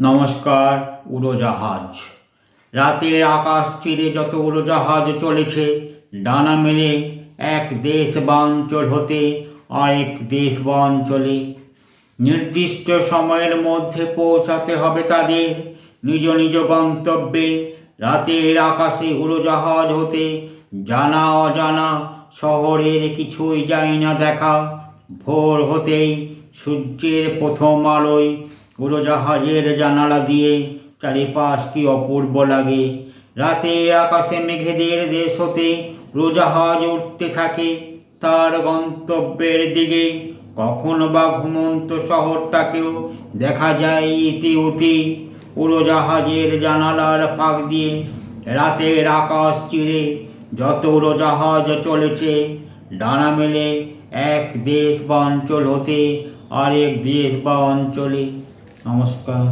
নমস্কার উড়োজাহাজ। রাতের আকাশ চিরে যত উড়োজাহাজ চলেছে, ডানা মেলে এক দেশ বা অঞ্চল হতে আরেক দেশ বা অঞ্চলে নির্দিষ্ট সময়ের মধ্যে পৌঁছাতে হবে তাদের। নিজ নিজ গন্তব্যে রাতের আকাশে উড়োজাহাজ হতে জানা অজানা শহরের কিছুই যায় না দেখা। ভোর হতেই সূর্যের প্রথম আলোয় উড়োজাহাজের জানালা দিয়ে চারিপাশ কি অপূর্ব লাগে। রাতে আকাশে মেঘেদের দেশ হতে উড়োজাহাজ উঠতে থাকে। তার গন্তব্যের দিকে কখনো বা ঘুমন্ত শহরটাকেও দেখা যায় ইতি উতি। উড়োজাহাজের জানালার ফাঁক দিয়ে রাতের আকাশ চিরে যত উড়োজাহাজ চলেছে, ডানা মেলে এক দেশ বা অঞ্চল হতে আরেক দেশ বা অঞ্চলে। নমস্কার